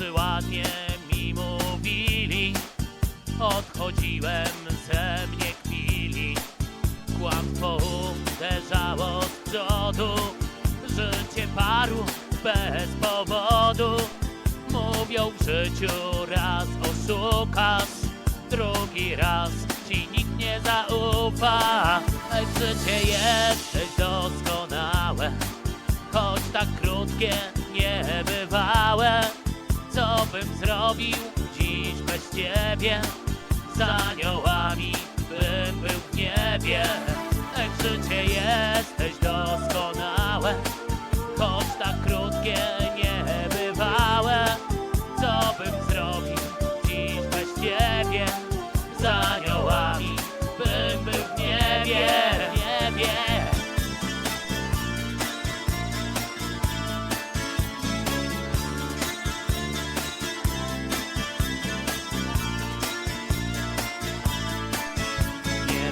mnie mi mówili. Odchodziłem ze mnie chwili. Kłamstwo uderzało z przodu. Życie paru bez powodu. Mówią w życiu raz oszukasz Drugi raz ci nikt nie zaufa. Lecz życie jesteś doskonałe Choć tak krótkie, niebywałe bym zrobił dziś bez ciebie. Z aniołami bym był w niebie. Lecz życie jesteś doskonałe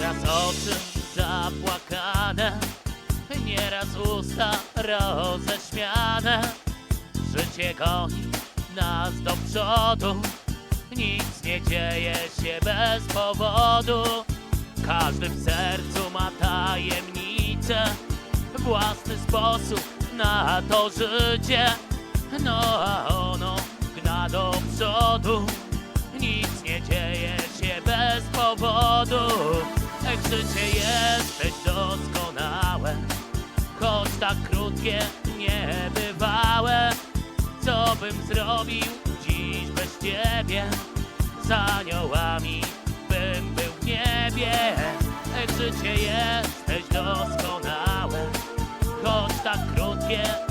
Nieraz oczy zapłakane, nieraz usta roześmiane. Życie goni nas do przodu, nic nie dzieje się bez powodu. Każdy w sercu ma tajemnicę, własny sposób na to życie. No a ono gna do przodu, nic nie dzieje się bez powodu. Jak życie jesteś doskonałe, choć tak krótkie, niebywałe. Co bym zrobił dziś bez ciebie? Z aniołami bym był w niebie. Życie jesteś doskonałe, choć tak krótkie,